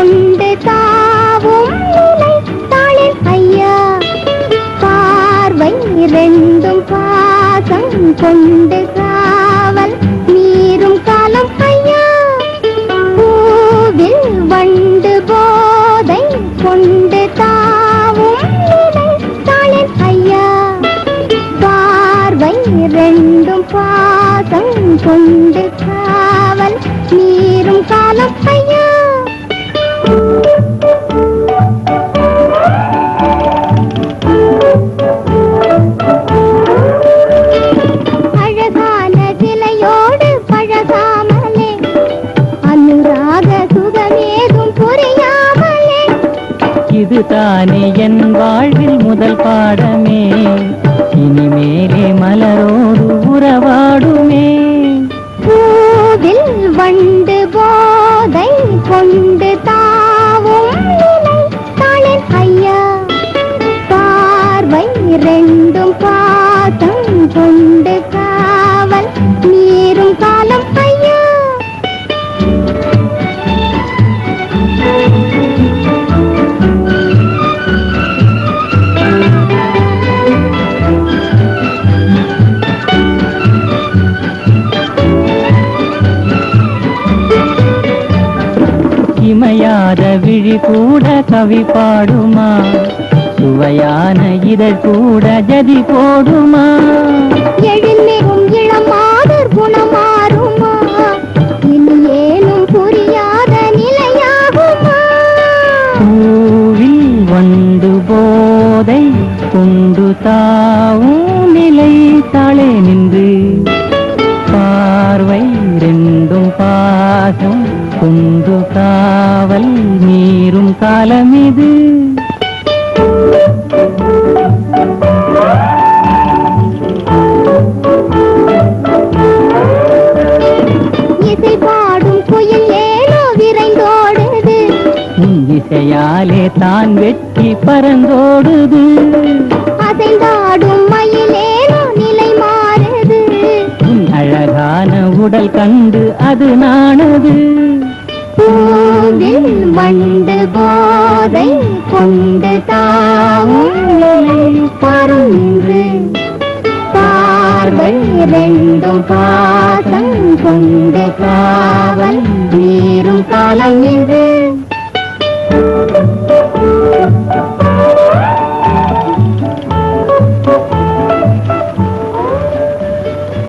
கொண்டு தாவும் நிலைத்தாளில் ஐயா. பார்வை இரண்டும் பாசம் கொண்டு காவல் நீரும் காலம் ஐயா. பூவில் வண்டு போதை கொண்டு தாவும் நிலைத்தாளில் ஐயா. பார்வை இரண்டும் பாசம் கொண்டு இது தானே என் வாழ்வில் முதல் பாடமே. இனிமேலே மலரோடு உறவாடுமே. பூவில் வண்டு போதை கொண்டு தாவும் நிலை ஐயா. பார்வை ரெண்டும் பாதம் கொண்டு விழி கூட கவி பாடுமா? சுவையான இதழ் கூட ஜதி போடுமா? எழில்மிகும் இளமாதர் குணமாறுமா? இனி ஏனும் புரியாத நிலையாகுமா? பூவில் வண்டு போதை கொண்டு தாவும் நிலை தாளே நின்று. பார்வை ரெண்டும் பாசம் கொண்டு காவல் நீரும் காலமிது. இசை பாடும் குயில் ஏனோ விரைந்தோடுது. உன் இசையாலே தான் வெற்றி பறந்தோடுது அசைந்தாடும் மயிலேனோ நிலை மாறுது. அழகான உடல் கண்டு அது நாணது. பூவில் வண்டு போதை கொண்டு தாவும் பருந்து பார்வை ரெண்டும் பாசம் கொண்டு காவல் வீரும் காலம் இது.